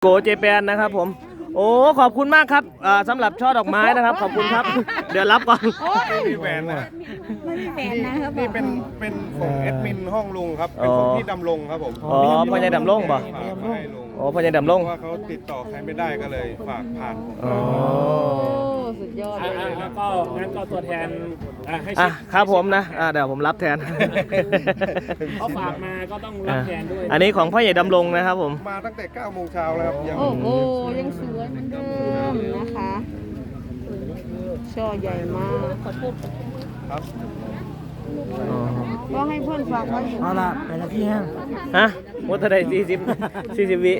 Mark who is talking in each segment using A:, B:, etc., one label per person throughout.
A: โกเจแปนนะครับผม โอ้ขอบคุณมากครับอ่าสำหรับช่อดอกไม้นะครับ ขอบคุณครับ เดี๋ยวรับก่อน
B: มีแหวนนะ
C: ไม่มีแฟนนะครับ
B: นี่เป็นเป็นของแอดมินห้องลุงครับ เป็นของพี่ดำรงครับผม
A: อ๋อพ่อใหญ่ดำรงบ่
B: ฝากมาให้ลุง
A: โอ้พ่อใหญ่ดำรง
B: เพราะว่าเขาติดต่อใครไม่ได้ก็เลยฝากผ่านผม
A: อ๋อ
C: โอ้ สุดยอด
D: อะ
C: เลย
D: อะอะก็งั้นก็ตัวแทนอะให้
A: อะ
D: เช็ค
A: ครับผมนะอ่าเดี๋ยวผมรับแทน
D: เขาฝากมาก็ต้องรับแทนด้วย
A: อันนี้ของพ่อใหญ่ดำรงนะครับผม
B: มาตั้งแต่9โมงเช้าแล้วครับยัง
C: โอ้โหยังสวยเหมือนเดิมนะคะช่อใหญ่มาก
B: ครับ
C: ก็ให้เพื่อนฝากไว้อยู่
E: เอาละไปละที่ห้าง
A: ฮะวัตถุสี่สิบสี่สิบวิ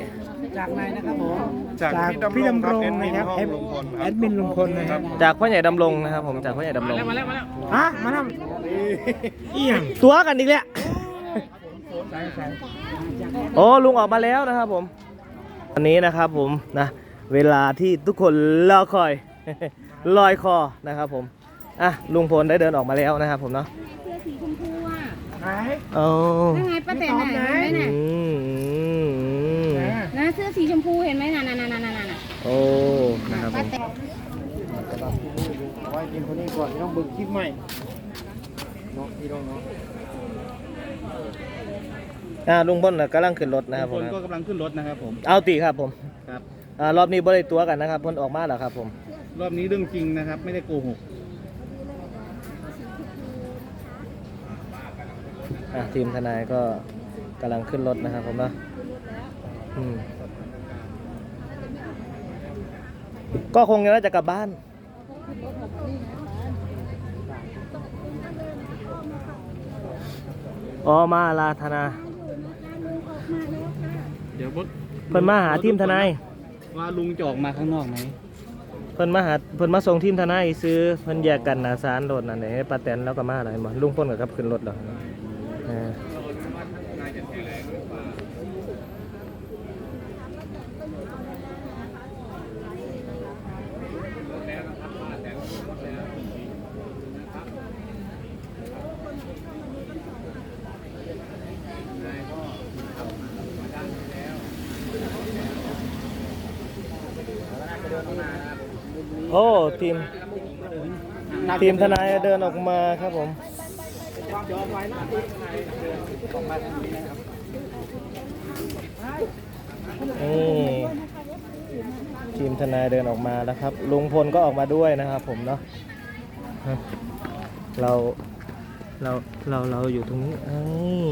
E: จากนายนะครับผม
B: จาก
E: จาก
B: พี่
E: พี่
B: ดำรง
E: ดำรง
B: ครับ
E: นะครับ
B: แอ
E: แอ
B: ด
E: ด
B: มินห้องลุงพลครับ
E: แอดมินลุงพลนะครับ
A: จากพ่อใหญ่ดำรงนะครับผมจากพ่อใหญ่ดำรง
D: มาแล้วมาแล้ว
E: ฮะมาทำเอียง
A: ตัวกันอีกแล้ว
E: ใส่ใส่
A: โอ้ลุงออกมาแล้วนะครับผมวันนี้นะครับผมนะเวลาที่ทุกคนรอคอย ลอยคอนะครับผมอะลุงพลได้เดินออกมาแล้วนะครับผมเนาะ
C: เสื้อสีชมพูอะ
E: ไหน
A: โอ้
C: นั่นไงป้าแตนน่ะเห็นไหม
A: อื
C: น่ะ
A: ม
C: นะ เสื้อสีชมพูเห็นไหมน่ะน่ะน่ะน่ะน่ะน่ะ
A: โอ้ นะครับผ
C: ป้ามแตน
E: เอาไว้กินคนนี้ก่อนที่ต้องบึกคลิปใหม่เนาะพี่น้องเนาะ
A: อ่าลุงพลน่ะกำลังขึ้นรถนะครับผ
D: ค
A: ม
D: นก็กำลังขึ้นรถนะครับผม
A: เอาตีครับผม
D: ครับ
A: อ่ารอบนี้บริตัวกันนะครับพลออกมาแล้วครับผม
D: รอบนี้เรื่องจริงนะครับ ไม่ได้โกหก
A: อะทีมทนายก็กำลังขึ้นรถนะครับผมเนาะอืม ก็คงจะน่าจะกลับบ้าน อ๋อมาลาธนา
D: เดี๋ยวบด
A: เพิ่นมาหาทีมทนาย
D: ว่าลุงจะออกมาข้างนอกไหม
A: เพิ่นมาหาเพิ่นมาส่งทีมทนายซื้อเพิ่นแยกกันหนาสารรถนั่นเองป้าแตนแล้วก็มาอะไรมาลุงพลกับครับขึ้นรถแล้วเออ โอ้ทีมทีมทนายเดินออกมาครับผมนี่ทีมทนายเดินออกมาแล้วครับ ลุงพลก็ออกมาด้วยนะครับผมเนาะเราเราเราเราอยู่ตรงนี้เอ้ย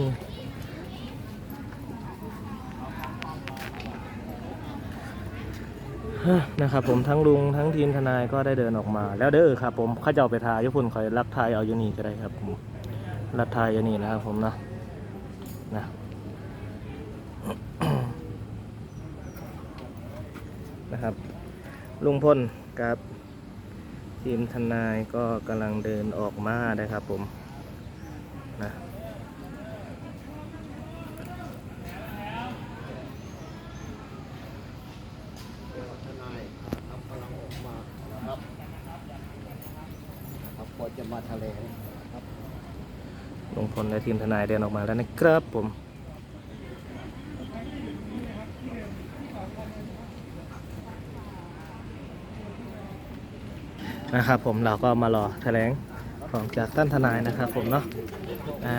A: ฮะ นะครับผมทั้งลุงทั้งทีมทนายก็ได้เดินออกมา แล้วเด้อครับ ผมข้าเจ้าไปทายยุพุนคอยรักทายเอาอยู่นี่ก็ได้ครับผมรักทายอยู่นี่นะครับผมนะนะนะครับ ลุงพลกับทีมทนายก็กำลังเดินออกมานะครับผมนะ ลุงพลและทีมทนายเดินออกมาแล้วนะครับผมนะครับผมเราก็มารอแถลงของจากท่านทนายนะครับผมเนาะอ่า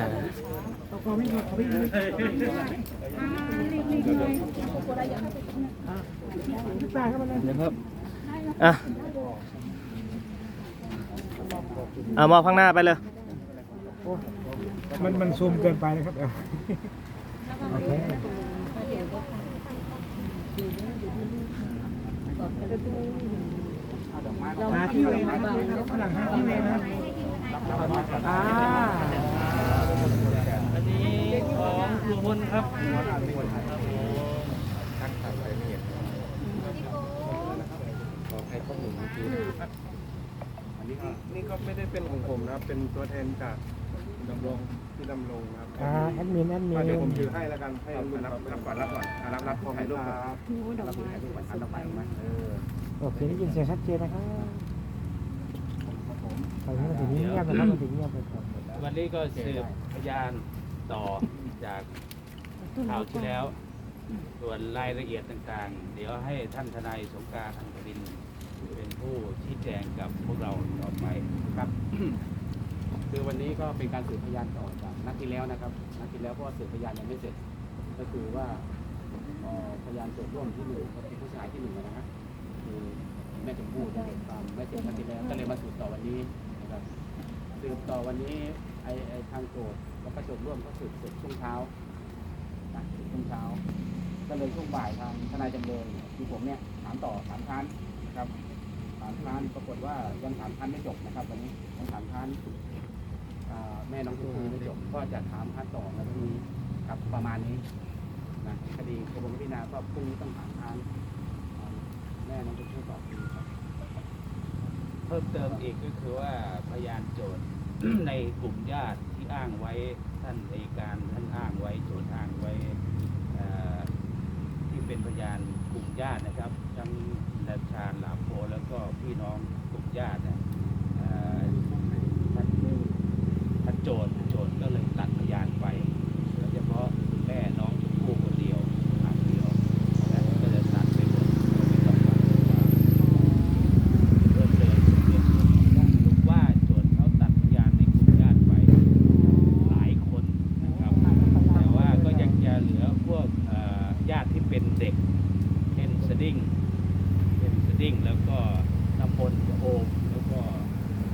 A: นะครับอะ เอามอบข้างหน้าไปเลย
E: มันมันซูมเกินไปนะครับเออโอเคมาที่เวรนะครับฝรั่งห้าที่เวรนะครับอ่า
D: อันนี้ของลุงพลครับ
B: อัน นี้ก็นี่ก็ไม่ได้เป็นของผมนะครับ เป็นตัวแทนจากดำรงพี่ดำรงนะครับ
E: อ่าแอดมินแอดมิ
B: อะเดี๋ยวผม
E: น
B: ถือให้แล้วกันให้ลุงรับรับก่อนรับก่อนอะรับรับถ่ายรูปครับรับถ่ายรูปก่อนอันต่อไปมาเออ
E: โอเคได้ยินเสียงชัดเจนนะครับไปให้มันถึงเงียบนะครับมันถึงเงียบไปก่อน
D: วันนี้ก็สืบพยานต่อจากข่าวที่แล้ว
F: ส่วนรายละเอียดต่างๆ เดี๋ยวให้ท่านทนายสงกรารทางกรินทร์ เป็นผู้ชี้แจงกับพวกเราต่อไป
B: ครับคือวันนี้ก็เป็นการสืบพยานต่อจากนัดที่แล้วนะครับนัดที่แล้วเพราะว่าสืบพยานยังไม่เสร็จ ก็คือว่าพยานโจทย์ร่วมที่หนึ่งก็เป็นผู้ชายที่หนึ่งนะฮะคือแม่ชมพู่จะเด็กความไม่เสร็จนัดที่แล้วก็เลยมาสืบต่อวันนี้นะครับสืบต่อวันนี้ไอ้ไอ้ทางโจทย์แล้วก็โจทย์ร่วมก็สืบเสร็จช่วงเช้านะช่วงเช้า ก็เลยช่วงบ่ายทางทนายจำเลยคือผมเนี่ยถามต่อถามค้านนะครับามค้านปรากฏว่ายังถามค้านไม่จบนะครับวันนี้ยังถามค้านแม่น้องชมพู่ไม่จบก็จะถามค้านต่อในพรุ่งนี้ครับประมาณนี้นะคดีกระบวนการพิจารณาก็พรุ่งนี้ต้องถามค้านแม่น้องชมพู่ต่อครับ
F: เพิ่มเติมอีกก็คือว่าพยานโจทย์ในกลุ่มญาติที่อ้างไว้ท่านอัยการท่านอ้างไว้โจทย์อ้างไว้ที่เป็นพยานกลุ่มญาติ พี่น้องกลุ่มญาติท่านท่านโจทย์โจทก็เลยตัดพยานไปโดยเฉพาะแม่น้องชมพู่คนเดียวทางเดียวนะก็จะตัดไปหมดไม่ต้องฟังว่าเพิ่มเติมเรื่องสรุปว่าโจทย์เขาตัดพยานในกลุ่มญาติไปหลายคนนะครับ แต่ว่าก็ยังจะเหลือพวกเอ่อญาติที่เป็นเด็กเช่นสดิ้งเช่นสดิ้งแล้วก็ พลโอมแล้วก็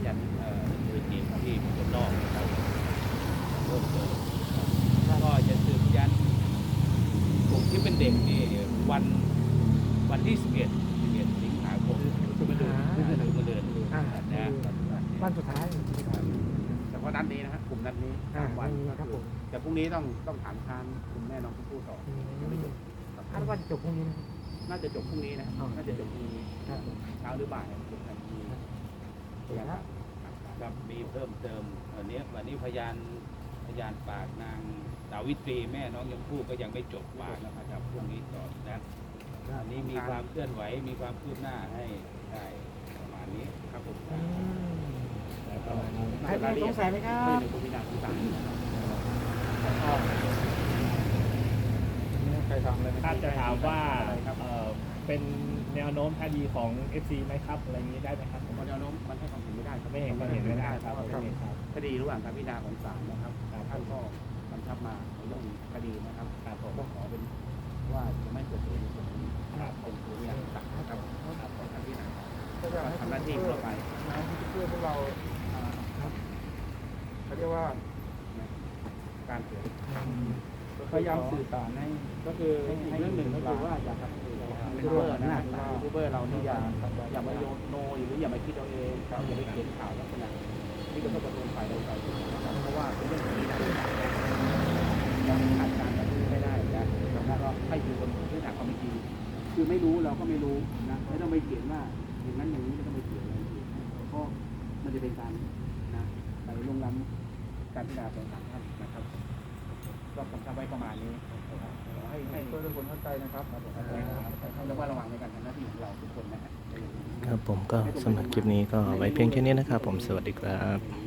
F: ยันเอ่ออื่นๆอีกที่คนนอกนะครับเพิ่มเติมก็จะสืบพยานกลุ่มที่เป็นเด็กนี่วันวันที่11 11สิงหาคม
B: คือมันเดิน
F: คือมาเดิน
E: อ่า
F: นะ
E: วันสุดท้าย
B: แต่ว่านัดนี้นะฮะกลุ่มนัดนี้
E: อ่า
B: สามวัน
E: วันนี้ครับผม
B: แต่พรุ่งนี้ต้องต้องถามค้านคุณแม่น้องชมพู่ต่อยังไม่จบครับ
E: คาดว่าจะจบพรุ่งนี้นะ
B: น่าจะจบพรุ่งนี้นะ
E: อ๋อ
B: น่าจะจบพรุ่งนี้
E: ครับผม
B: เช้าหรือบ่ายจบทันที
E: เดี๋ยวนะ
F: ครับมีเพิ่มเติมวันนี้วันนี้พยานพยานปากนางดาวิตรีแม่น้องยมพู่ก็ยังไม่จบปากนะครับพรุ่งนี้ต่อนะอันนี้มีความเคลื่อนไหวมีความคืบหน้าให้ได้ประมาณนี้ครับผม
E: อืม
F: แล้วก็
E: ใครมีสงสัยไหมครับ
B: ไม่ถึงคุณพินาคุณตามนะครับ
E: ใครทำอะไรไหม
D: ถ้าจะถามว่า
B: อะไรครับ
D: เอ่อเป็นแนวโน้มคดีของ FC ไหมครับ อะไรอย่างนี้ได้ไหมครับ
B: ผมว่าแนวโน้มมันให้ความเห็นไม่ได้ครับ
D: ไม่เห็นความเห็นไม่ได้ครับ
B: เพาะว่า
D: โอเคครับ
B: คดีระหว่างการพิจารณาของศาลนะครับท่านก็กำชับมาในเรื่องคดีนะครับ
D: ครับผม
B: ก็ขอเป็นว่าจะไม่เกิดเหตุในส่วนนี้ครับเป็นผู้พิจารณาศาลนะครับครับของการพิจารณา
E: ก็จะให้
B: ทำหน้าที่ทั่วไป
E: น้องที่ช่วยพวกเราอ่าครับเขาเรียกว่า
B: การเสีย
E: พยายามสื่อสารให้
B: ก็คืออีกเรื่องหนึ่งก็คือว่าอยากจะ ยูทูบเบอร์นะยูทูบเบอร์เรานี่อย่าอย่ามาโยนโนหรืออย่ามาคิดเอาเองอย่าไปเขียนข่าวลักษณะที่กระทบกระเทือนฝ่ายใดฝ่ายหนึ่งนะครับเพราะว่าเป็นเรื่องของที่นะเราขาดการกระตุ้นไม่ได้นะแล้วก็ให้อยู่บนพื้นฐานความเป็นจริงคือไม่รู้เราก็ไม่รู้นะไม่ต้องไปเขียนว่าอย่างนั้นอย่างนี้ไม่ต้องไปเขียนอะไรเพราะมันจะเป็นการนะไปลงล้ำการพิจารณาของศาลท่านนะครับ ก็กำชับไว้ประมาณนี้นะครับให้ให้
E: ช่วยทุกคนเข้าใจนะครับ
B: แล้วก็ระวังในการทำหน้าที่ของเราทุกคนนะฮะ
A: ครับผมก็สำหรับคลิปนี้ก็ไว้เพียงแค่นี้นะครับ ผมสวัสดีครับ
B: ค